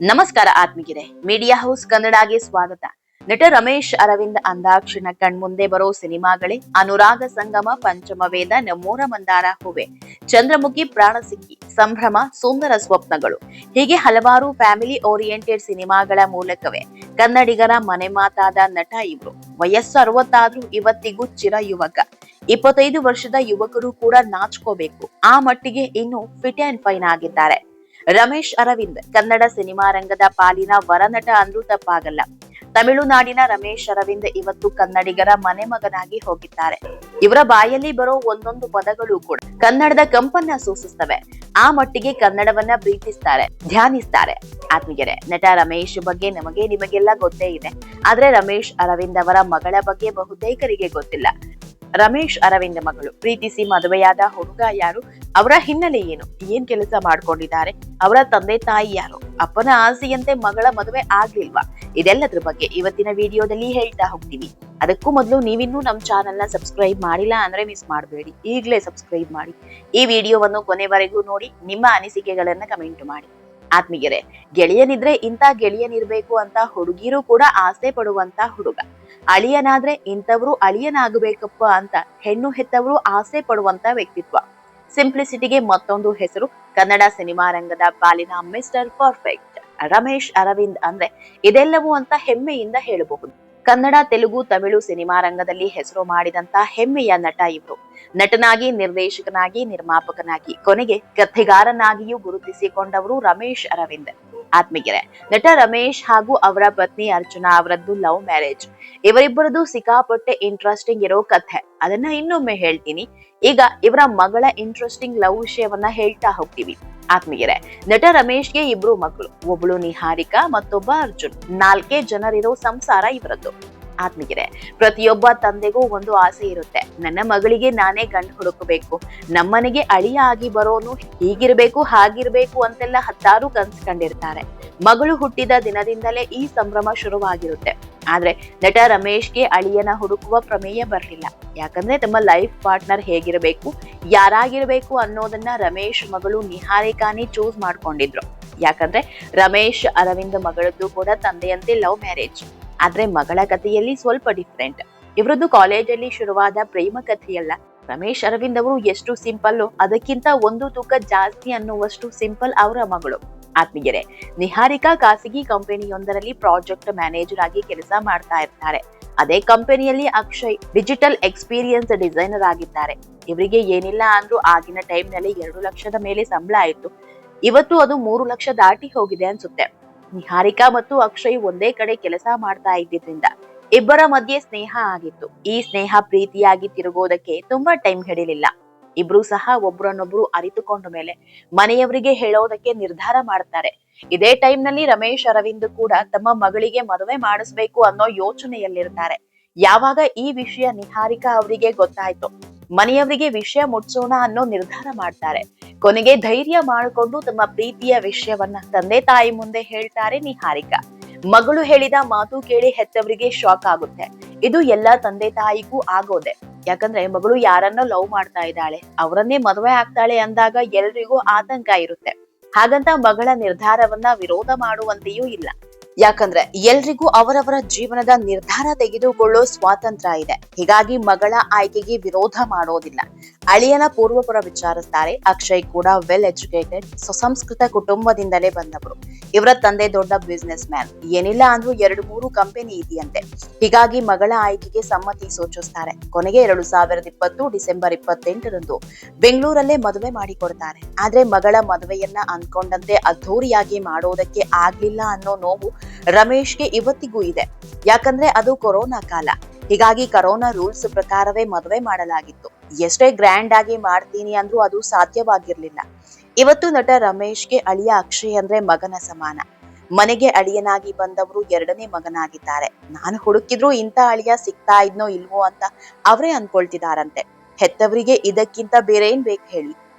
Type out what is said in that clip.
ನಮಸ್ಕಾರ ಆತ್ಮಿಗಿರೆ media house ಕನ್ನಡಗೆ ಸ್ವಾಗತ. ನಟ ರಮೇಶ್ ಅರವಿಂದ್ ಅಂದಾಕ್ಷಿಣ ಕಣ್ಮುಂದೆ ಬರೋ ಸಿನಿಮಾಗಳೇ ಅನುರಾಗ ಸಂಗಮ, ಪಂಚಮ ವೇದ, ನಮ್ಮೂರ ಮಂದಾರ ಹೂವೆ. ಚಂದ್ರಮುಖಿ, ಪ್ರಾಣ ಸಿಕ್ಕಿ, ಸಂಭ್ರಮ, ಸುಂದರ ಸ್ವಪ್ನಗಳು. ಹೀಗೆ ಹಲವಾರು ಫ್ಯಾಮಿಲಿ ಓರಿಯೆಂಟೆಡ್ ಸಿನಿಮಾಗಳ ಮೂಲಕವೇ ಕನ್ನಡಿಗರ ಮನೆ ಮಾತಾದ ನಟ ಇವರು. ವಯಸ್ಸು ಅರವತ್ತಾದ್ರೂ ಇವತ್ತಿಗೂ ಚಿರ ಯುವಕ. ಇಪ್ಪತ್ತೈದು ವರ್ಷದ ಯುವಕರು ಕೂಡ ನಾಚ್ಕೋಬೇಕು. ಆ ಮಟ್ಟಿಗೆ ಇನ್ನು ಫಿಟ್ ಅಂಡ್ ಫೈನ್ ಆಗಿದ್ದಾರೆ. ರಮೇಶ್ ಅರವಿಂದ್, ಕನ್ನಡ ಸಿನಿಮಾ ರಂಗದ ಪಾಲಿನ ವರನಟ ಅಂದ್ರೂ ತಪ್ಪಾಗಲ್ಲ ತಮಿಳುನಾಡಿನ ರಮೇಶ್ ಅರವಿಂದ್ ಇವತ್ತು ಕನ್ನಡಿಗರ ಮನೆ ಮಗನಾಗಿ ಹೋಗಿದ್ದಾರೆ. ಇವರ ಬಾಯಲ್ಲಿ ಬರೋ ಒಂದೊಂದು ಪದಗಳು ಕೂಡ ಕನ್ನಡದ ಕಂಪನ್ನ ಸೂಚಿಸ್ತವೆ ಆ ಮಟ್ಟಿಗೆ ಕನ್ನಡವನ್ನ ಪ್ರೀತಿಸ್ತಾರೆ, ಧ್ಯಾನಿಸ್ತಾರೆ. ಆತ್ಮೀಯರೇ, ನಟ ರಮೇಶ್ ಬಗ್ಗೆ ನಮಗೆ ನಿಮಗೆಲ್ಲ ಗೊತ್ತೇ ಇದೆ. ಆದ್ರೆ ರಮೇಶ್ ಅರವಿಂದ್ ಅವರ ಮಗಳ ಬಗ್ಗೆ ಬಹುತೇಕರಿಗೆ ಗೊತ್ತಿಲ್ಲ. ರಮೇಶ್ ಅರವಿಂದ ಮಗಳು. ಪ್ರೀತಿಸಿ ಮದುವೆಯಾದ ಹುಡುಗ ಯಾರು? ಅವರ ಹಿನ್ನೆಲೆ ಏನು? ಏನ್ ಕೆಲಸ ಮಾಡ್ಕೊಂಡಿದ್ದಾರೆ? ಅವರ ತಂದೆ ತಾಯಿ ಯಾರು? ಅಪ್ಪನ ಆಸೆಯಂತೆ ಮಗಳ ಮದುವೆ ಆಗ್ಲಿಲ್ವಾ? ಇದೆಲ್ಲದ್ರ ಬಗ್ಗೆ ಇವತ್ತಿನ ವಿಡಿಯೋದಲ್ಲಿ ಹೇಳ್ತಾ ಹೋಗ್ತೀವಿ ಅದಕ್ಕೂ ಮೊದಲು ನೀವಿನ್ನೂ ನಮ್ಮ ಚಾನೆಲ್ನ ಸಬ್ಸ್ಕ್ರೈಬ್ ಮಾಡಿಲ್ಲ ಅಂದ್ರೆ ಮಿಸ್ ಮಾಡಬೇಡಿ. ಈಗಲೇ ಸಬ್ಸ್ಕ್ರೈಬ್ ಮಾಡಿ. ಈ ವಿಡಿಯೋವನ್ನು ಕೊನೆವರೆಗೂ ನೋಡಿ, ನಿಮ್ಮ ಅನಿಸಿಕೆಗಳನ್ನ ಕಮೆಂಟ್ ಮಾಡಿ. ಆತ್ಮೀಯರೇ, ಗೆಳೆಯನಿದ್ರೆ ಇಂಥ ಗೆಳೆಯನಿರ್ಬೇಕು ಅಂತ ಹುಡುಗಿರು ಕೂಡ ಆಸೆ ಪಡುವಂತ ಹುಡುಗ. ಅಳಿಯನಾದ್ರೆ ಇಂಥವ್ರು ಅಳಿಯನಾಗಬೇಕಪ್ಪ ಅಂತ ಹೆಣ್ಣು ಹೆತ್ತವರು ಆಸೆ ಪಡುವಂತ ವ್ಯಕ್ತಿತ್ವ. ಸಿಂಪ್ಲಿಸಿಟಿಗೆ ಮತ್ತೊಂದು ಹೆಸರು, ಕನ್ನಡ ಸಿನಿಮಾ ರಂಗದ ಪಾಲಿನ ಮಿಸ್ಟರ್ ಪರ್ಫೆಕ್ಟ್ ರಮೇಶ್ ಅರವಿಂದ್ ಅಂದ್ರೆ ಇದೆಲ್ಲವೂ ಅಂತ ಹೆಮ್ಮೆಯಿಂದ ಹೇಳಬಹುದು. ಕನ್ನಡ, ತೆಲುಗು, ತಮಿಳು ಸಿನಿಮಾ ರಂಗದಲ್ಲಿ ಹೆಸರು ಮಾಡಿದಂತ ಹೆಮ್ಮೆಯ ನಟ ಇವರು. ನಟನಾಗಿ, ನಿರ್ದೇಶಕನಾಗಿ, ನಿರ್ಮಾಪಕನಾಗಿ, ಕೊನೆಗೆ ಕಥೆಗಾರನಾಗಿಯೂ ಗುರುತಿಸಿಕೊಂಡವರು ರಮೇಶ್ ಅರವಿಂದ್. ಆತ್ಮೀಯರೇ, ನಟ ರಮೇಶ್ ಹಾಗೂ ಅವರ ಪತ್ನಿ ಅರ್ಚನಾ ಅವರದ್ದು ಲವ್ ಮ್ಯಾರೇಜ್. ಇವರಿಬ್ಬರದ್ದು ಸಿಕ್ಕಾಪಟ್ಟೆ ಇಂಟ್ರೆಸ್ಟಿಂಗ್ ಇರೋ ಕಥೆ. ಅದನ್ನ ಇನ್ನೊಮ್ಮೆ ಹೇಳ್ತೀನಿ. ಈಗ ಇವರ ಮಗಳ ಇಂಟ್ರೆಸ್ಟಿಂಗ್ ಲವ್ ವಿಷಯವನ್ನ ಹೇಳ್ತಾ ಹೋಗ್ತೀವಿ. ಆತ್ಮೀಯರೇ ನಟ ರಮೇಶ್ಗೆ ಇಬ್ರು ಮಕ್ಕಳು ಒಬ್ಳು ನಿಹಾರಿಕಾ ಮತ್ತೊಬ್ಬ ಅರ್ಜುನ್. ನಾಲ್ಕೇ ಜನರಿರೋ ಸಂಸಾರ ಇವರದ್ದು. ಆತ್ಮೀಯರೇ, ಪ್ರತಿಯೊಬ್ಬ ತಂದೆಗೂ ಒಂದು ಆಸೆ ಇರುತ್ತೆ. ನನ್ನ ಮಗಳಿಗೆ ನಾನೇ ಗಂಡು ಹುಡುಕಬೇಕು. ನಮ್ಮನೆಗೆ ಅಳಿಯ ಆಗಿ ಬರೋನು ಹೀಗಿರ್ಬೇಕು, ಹಾಗಿರ್ಬೇಕು ಅಂತೆಲ್ಲ ಹತ್ತಾರು ಕನ್ಸ್ ಕಂಡಿರ್ತಾರೆ. ಮಗಳು ಹುಟ್ಟಿದ ದಿನದಿಂದಲೇ ಈ ಸಂಭ್ರಮ ಶುರುವಾಗಿರುತ್ತೆ. ಆದ್ರೆ ನಟ ರಮೇಶ್ಗೆ ಅಳಿಯನ ಹುಡುಕುವ ಪ್ರಮೇಯ ಬರಲಿಲ್ಲ. ಯಾಕಂದ್ರೆ ತಮ್ಮ ಲೈಫ್ ಪಾರ್ಟ್ನರ್ ಹೇಗಿರಬೇಕು, ಯಾರಾಗಿರ್ಬೇಕು ಅನ್ನೋದನ್ನ ರಮೇಶ್ ಮಗಳು ನಿಹಾರಿಕಾನಿ ಚೂಸ್ ಮಾಡ್ಕೊಂಡಿದ್ರು. ಯಾಕಂದ್ರೆ ರಮೇಶ್ ಅರವಿಂದ್ ಮಗಳದ್ದು ಕೂಡ ತಂದೆಯಂತೆ ಲವ್ ಮ್ಯಾರೇಜ್. ಆದ್ರೆ ಮಗಳ ಕಥೆಯಲ್ಲಿ ಸ್ವಲ್ಪ ಡಿಫ್ರೆಂಟ್ ಇವರದ್ದು ಕಾಲೇಜಲ್ಲಿ ಶುರುವಾದ ಪ್ರೇಮ ಕಥೆಯಲ್ಲ. ರಮೇಶ್ ಅರವಿಂದ್ ಅವರು ಎಷ್ಟು ಸಿಂಪಲ್ ಅದಕ್ಕಿಂತ ಒಂದು ತೂಕ ಜಾಸ್ತಿ ಅನ್ನುವಷ್ಟು ಸಿಂಪಲ್ ಅವರ ಮಗಳು. ಆತ್ಮೀಯರೇ, ನಿಹಾರಿಕಾ ಖಾಸಗಿ ಕಂಪನಿಯೊಂದರಲ್ಲಿ ಪ್ರಾಜೆಕ್ಟ್ ಮ್ಯಾನೇಜರ್ ಆಗಿ ಕೆಲಸ ಮಾಡ್ತಾ ಇರ್ತಾರೆ. ಅದೇ ಕಂಪನಿಯಲ್ಲಿ ಅಕ್ಷಯ್ ಡಿಜಿಟಲ್ ಎಕ್ಸ್ಪೀರಿಯನ್ಸ್ ಡಿಸೈನರ್ ಆಗಿದ್ದಾರೆ. ಇವರಿಗೆ ಏನಿಲ್ಲ ಅಂದ್ರೂ ಆಗಿನ ಟೈಮ್ನಲ್ಲಿ ಎರಡು ಲಕ್ಷದ ಮೇಲೆ ಸಂಬಳ ಆಯ್ತು. ಇವತ್ತು ಅದು ಮೂರು ಲಕ್ಷ ದಾಟಿ ಹೋಗಿದೆ ಅನ್ಸುತ್ತೆ. ನಿಹಾರಿಕಾ ಮತ್ತು ಅಕ್ಷಯ್ ಒಂದೇ ಕಡೆ ಕೆಲಸ ಮಾಡ್ತಾ ಇದ್ದಿದ್ರಿಂದ ಇಬ್ಬರ ಮಧ್ಯೆ ಸ್ನೇಹ ಆಗಿತ್ತು. ಈ ಸ್ನೇಹ ಪ್ರೀತಿಯಾಗಿ ತಿರುಗೋದಕ್ಕೆ ತುಂಬಾ ಟೈಮ್ ಹಿಡಿಲಿಲ್ಲ. ಇಬ್ರು ಸಹ ಒಬ್ರನ್ನೊಬ್ರು ಅರಿತುಕೊಂಡ ಮೇಲೆ ಮನೆಯವರಿಗೆ ಹೇಳೋದಕ್ಕೆ ನಿರ್ಧಾರ ಮಾಡ್ತಾರೆ. ಇದೇ ಟೈಮ್ನಲ್ಲಿ ರಮೇಶ್, ಅರವಿಂದ್ ಕೂಡ ತಮ್ಮ ಮಗಳಿಗೆ ಮದುವೆ ಮಾಡಿಸ್ಬೇಕು ಅನ್ನೋ ಯೋಚನೆಯಲ್ಲಿರ್ತಾರೆ. ಯಾವಾಗ ಈ ವಿಷಯ ನಿಹಾರಿಕಾ ಅವರಿಗೆ ಗೊತ್ತಾಯ್ತು? ಮನೆಯವರಿಗೆ ವಿಷಯ ಮುಟ್ಸೋಣ ಅನ್ನೋ ನಿರ್ಧಾರ ಮಾಡ್ತಾರೆ. ಕೊನೆಗೆ ಧೈರ್ಯ ಮಾಡಿಕೊಂಡು ತಮ್ಮ ಪ್ರೀತಿಯ ವಿಷಯವನ್ನ ತಂದೆ ತಾಯಿ ಮುಂದೆ ಹೇಳ್ತಾರೆ ನಿಹಾರಿಕಾ. ಮಗಳು ಹೇಳಿದ ಮಾತು ಕೇಳಿ ಹೆತ್ತವರಿಗೆ ಶಾಕ್ ಆಗುತ್ತೆ. ಇದು ಎಲ್ಲಾ ತಂದೆ ತಾಯಿಗೂ ಆಗೋದೆ. ಯಾಕಂದ್ರೆ ಮಗಳು ಯಾರನ್ನ ಲವ್ ಮಾಡ್ತಾ ಇದ್ದಾಳೆ, ಅವರನ್ನೇ ಮದುವೆ ಆಗ್ತಾಳೆ ಅಂದಾಗ ಎಲ್ರಿಗೂ ಆತಂಕ ಇರುತ್ತೆ. ಹಾಗಂತ ಮಗಳ ನಿರ್ಧಾರವನ್ನ ವಿರೋಧ ಮಾಡುವಂತೆಯೂ ಇಲ್ಲ. ಯಾಕಂದ್ರೆ ಎಲ್ರಿಗೂ ಅವರವರ ಜೀವನದ ನಿರ್ಧಾರ ತೆಗೆದುಕೊಳ್ಳೋ ಸ್ವಾತಂತ್ರ್ಯ ಇದೆ. ಹೀಗಾಗಿ ಮಗಳ ಆಯ್ಕೆಗೆ ವಿರೋಧ ಮಾಡೋದಿಲ್ಲ. ಅಳಿಯನ ಪೂರ್ವಪರ ವಿಚಾರಿಸ್ತಾರೆ. ಅಕ್ಷಯ್ ಕೂಡ ವೆಲ್ ಎಜುಕೇಟೆಡ್ ಸುಸಂಸ್ಕೃತ ಕುಟುಂಬದಿಂದಲೇ ಬಂದವರು ಇವರ ತಂದೆ ದೊಡ್ಡ ಬಿಸ್ನೆಸ್ ಮ್ಯಾನ್ ಏನಿಲ್ಲ ಅಂದ್ರೂ ಎರಡು ಮೂರು ಕಂಪನಿ ಇದೆಯಂತೆ. ಹೀಗಾಗಿ ಮಗಳ ಆಯ್ಕೆಗೆ ಸಮ್ಮತಿ ಸೂಚಿಸ್ತಾರೆ. ಕೊನೆಗೆ ಎರಡು ಸಾವಿರದ ಇಪ್ಪತ್ತು ಡಿಸೆಂಬರ್ ಇಪ್ಪತ್ತೆಂಟರಂದು ಬೆಂಗಳೂರಲ್ಲೇ ಮದುವೆ ಮಾಡಿಕೊಡ್ತಾರೆ. ಆದ್ರೆ ಮಗಳ ಮದುವೆಯನ್ನ ಅಂದ್ಕೊಂಡಂತೆ ಅದ್ಧೂರಿಯಾಗಿ ಮಾಡೋದಕ್ಕೆ ಆಗ್ಲಿಲ್ಲ ಅನ್ನೋ ನೋವು ರಮೇಶ್ಗೆ ಇವತ್ತಿಗೂ ಇದೆ. ಯಾಕಂದ್ರೆ ಅದು ಕೊರೋನಾ ಕಾಲ. ಹೀಗಾಗಿ ಕರೋನಾ ರೂಲ್ಸ್ ಪ್ರಕಾರವೇ ಮದುವೆ ಮಾಡಲಾಗಿತ್ತು. ಎಷ್ಟೇ ಗ್ರ್ಯಾಂಡ್ ಆಗಿ ಮಾಡ್ತೀನಿ ಅಂದ್ರೂ ಅದು ಸಾಧ್ಯವಾಗಿರ್ಲಿಲ್ಲ. ಇವತ್ತು ನಟ ರಮೇಶ್ಗೆ ಅಳಿಯ ಅಕ್ಷಯ್ ಅಂದ್ರೆ ಮಗನ ಸಮಾನ. ಮನೆಗೆ ಅಳಿಯನಾಗಿ ಬಂದವರು ಎರಡನೇ ಮಗನಾಗಿದ್ದಾರೆ. ನಾನು ಹುಡುಕಿದ್ರು ಇಂಥ ಅಳಿಯ ಸಿಗ್ತಾ ಇದ್ನೋ ಇಲ್ವೋ ಅಂತ ಅವರೇ ಅನ್ಕೊಳ್ತಿದಾರಂತೆ. ಹೆತ್ತವರಿಗೆ ಇದಕ್ಕಿಂತ ಬೇರೆ ಏನ್ ಬೇಕು ಹೇಳಿ.